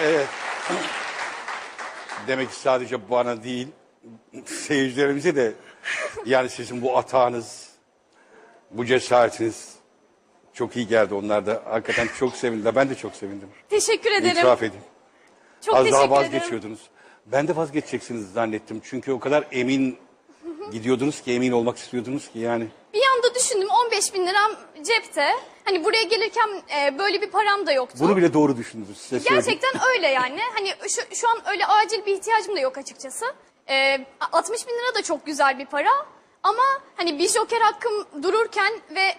Evet. Demek ki sadece bana değil, seyircilerimize de yani sizin bu atağınız, bu cesaretiniz çok iyi geldi. Onlar da hakikaten çok sevindiler. Ben de çok sevindim. Teşekkür ederim. İtiraf edeyim. Çok Az teşekkür daha vazgeçiyordunuz. Ben de vazgeçeceksiniz zannettim. Çünkü o kadar emin gidiyordunuz ki, emin olmak istiyordunuz ki yani. Bir anda düşündüm 15 bin liram cepte. Hani buraya gelirken e, böyle bir param da yoktu. Bunu bile doğru düşündünüz. Size söyleyeyim. Gerçekten öyle yani. Hani şu, şu an öyle acil bir ihtiyacım da yok açıkçası. Ee, 60 bin lira da çok güzel bir para. Ama hani bir joker hakkım dururken ve